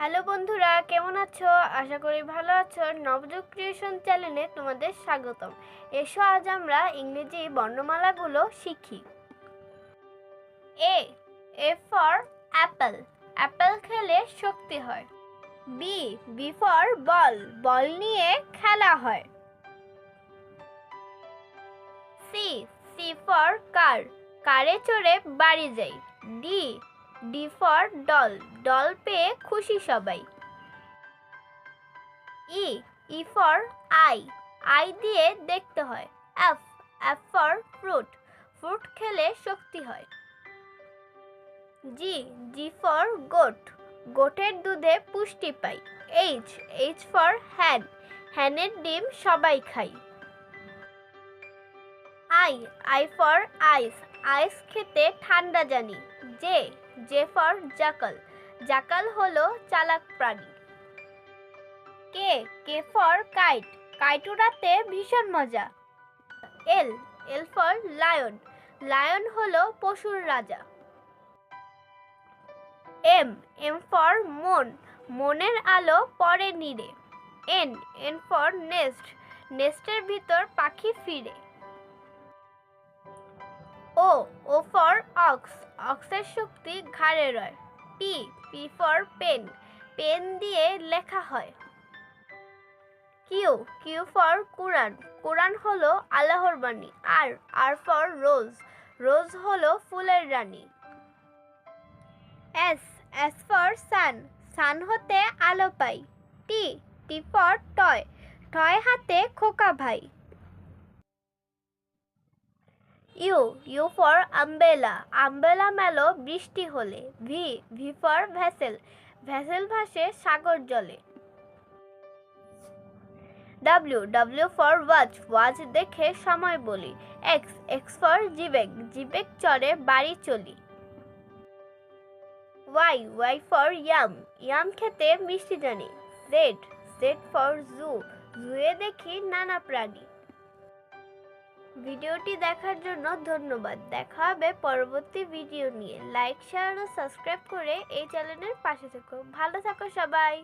Hello বন্ধুরা, কেমন আছো? আশা করি ভালো আছো। নবযুগ ক্রিয়েশন চ্যানেলে তোমাদের স্বাগতম। এসো আজ আমরা ইংরেজি বর্ণমালাগুলো শিখি। A A for apple. Apple খেলে শক্তি হয়। B B for ball. Ball নিয়ে খেলা হয়। C C for car. কারে চড়ে বাড়ি যাই। D D for doll doll পেয়ে খুশি সবাই। E E for eye eye দিয়ে দেখতে হয়। F F for fruit fruit খেলে শক্তি হয়। জি জি ফর গোট, গোটের দুধে পুষ্টি পাই। এইচ এইচ ফর হ্যান, হ্যানের ডিম সবাই খাই। I I for ice ice খেতে ঠান্ডা জানি। J J for jackal. Jackal হলো চালাক প্রাণী। K? K for kite. Kite উড়াতে ভীষণ মজা। L. L for lion. Lion হলো পশুর রাজা। এম। এম ফর মন। মনের আলো পরে নিরে। এন। N for nest. নেস্টের ভিতর পাখি ফিরে। ও। O for ox. অক্সের শক্তি ঘাড়ে রয়। P P for pen pen দিয়ে লেখা হয়। Q Q for Quran Quran হলো আল্লাহর বাণী, আর আর ফর রোজ রোজ হলো ফুলের রানী। S S for sun sun হতে আলো পাই। T T for toy toy হাতে খোকা ভাই। U U for umbrella. Umbrella মেলো বৃষ্টি হলে। V V for vessel vessel ভাসে সাগর জলে। W W for watch. Watch দেখে সময় বলি। X X for xebec. Xebec চড়ে বাড়ি চলি। Y Y for yam. Yam খেতে মিষ্টি জানি। Z Z for zoo. জুয়ে দেখি নানা প্রাণী। ভিডিওটি দেখার জন্য ধন্যবাদ। দেখা হবে পরবর্তী ভিডিও নিয়ে। লাইক, শেয়ার ও সাবস্ক্রাইব করে এই চ্যানেলের পাশে থেকো। ভালো থাকো সবাই।